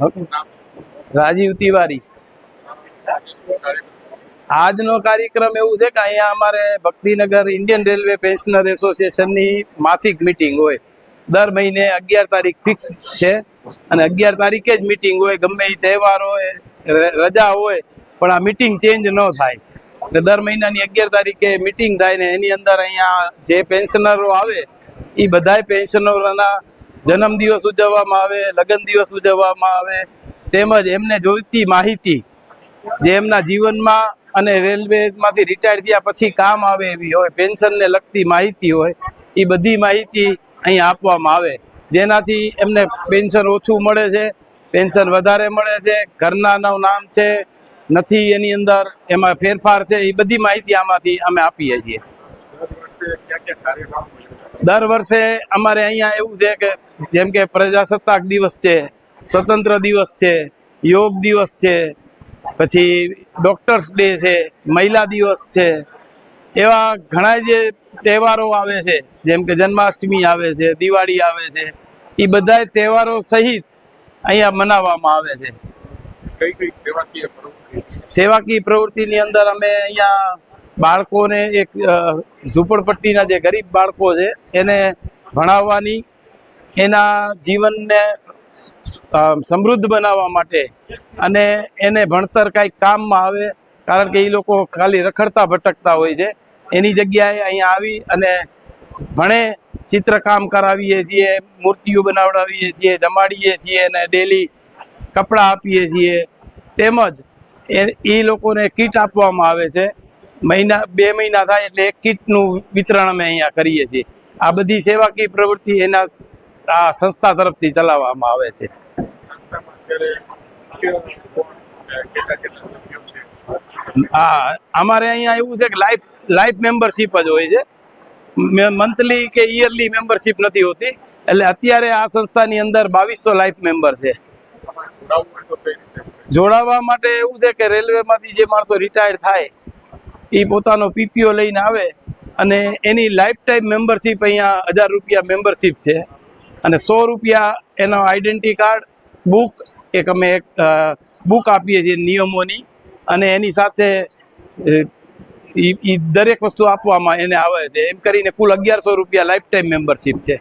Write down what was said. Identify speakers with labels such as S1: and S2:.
S1: રાજીવ તિવારી. આજનો કાર્યક્રમ એવું છે કે અહીંયા અમારે ભક્તિનગર ઇન્ડિયન રેલવે પેન્શનર એસોસિએશનની માસિક મિટિંગ હોય. દર મહિને અગિયાર તારીખ ફિક્સ છે અને અગિયાર તારીખે જ મીટિંગ હોય. ગમે એ તહેવાર હોય રજા હોય, પણ આ મીટિંગ ચેન્જ ન થાય. એટલે દર મહિનાની અગિયાર તારીખે મિટિંગ થાય ને એની અંદર અહીંયા જે પેન્શનરો આવે એ બધાય પેન્શનરોના જન્મદિવસ ઉજવવામાં આવે લગ્ન દિવસ ઉજવવામાં આવે, તેમજ એમને જોઈતી માહિતી જે એમના જીવનમાં અને રેલવેમાંથી રિટાયર થયા પછી કામ આવે એવી હોય, પેન્શનને લગતી માહિતી હોય, એ બધી માહિતી અહીં આપવામાં આવે. જેનાથી એમને પેન્શન ઓછું મળે છે, પેન્શન વધારે મળે છે, ઘરના નામ છે, નથી એની અંદર, એમાં ફેરફાર છે, એ બધી માહિતી આમાંથી અમે આપીએ છીએ. દર વર્ષે અમારે અહીંયા એવું છે કે જેમ કે પ્રજાસત્તાક દિવસ છે સ્વતંત્ર દિવસ છે યોગ દિવસ છે પછી ડોક્ટર્સ ડે છે મહિલા દિવસ છે એવા ઘણા જે તહેવારો આવે છે જેમ કે જન્માષ્ટમી આવે છે દિવાળી આવે છે એ બધા તહેવારો સહિત અહીંયા મનાવવામાં આવે છે.
S2: સેવાકીય
S1: પ્રવૃત્તિની અંદર અમે અહીંયા બાળકોને એક ઝૂંપડપટ્ટીના જે ગરીબ બાળકો છે, એને ભણાવવાની, એના જીવનને સમૃદ્ધ બનાવવા માટે અને એને ભણતર કાંઈક કામમાં આવે, કારણ કે એ લોકો ખાલી રખડતા ભટકતા હોય છે. એની જગ્યાએ અહીંયા આવી અને ભણે, ચિત્રકામ કરાવીએ છીએ, મૂર્તિઓ બનાવડાવીએ છીએ, જમાડીએ છીએ અને ડેલી કપડાં આપીએ છીએ. તેમજ એ લોકોને કીટ આપવામાં આવે છે. મહિના બે મહિના થાય એટલે એક કીટનું વિતરણ અમે અહીંયા કરીએ છીએ. આ બધી સેવાકીય પ્રવૃત્તિ એના આ સંસ્થા તરફથી ચલાવવામાં આવે છે. હા અમારે અહીંયા એવું છે કે લાઈફ લાઈફ મેમ્બરશીપ જ હોય છે. મંથલી કે યરલી મેમ્બરશીપ નથી હોતી. એટલે અત્યારે આ સંસ્થાની અંદર બાવીસો લાઈફ મેમ્બર છે. જોડાવા માટે એવું છે કે રેલવેમાંથી જે માણસો રિટાયર્ડ થાય એ પોતાનો પીપીઓ લઈને આવે અને એની લાઈફ ટાઈમ મેમ્બરશીપ અહીંયા હજાર રૂપિયા મેમ્બરશીપ છે. અને સો રૂપિયા એનો આઈડેન્ટિટી કાર્ડ બુક એક અમે એક બુક આપીએ છીએ નિયમોની. અને એની સાથે એ દરેક વસ્તુ આપવામાં એને આવે છે. એમ કરીને કુલ અગિયારસો રૂપિયા લાઈફ ટાઈમ મેમ્બરશીપ છે.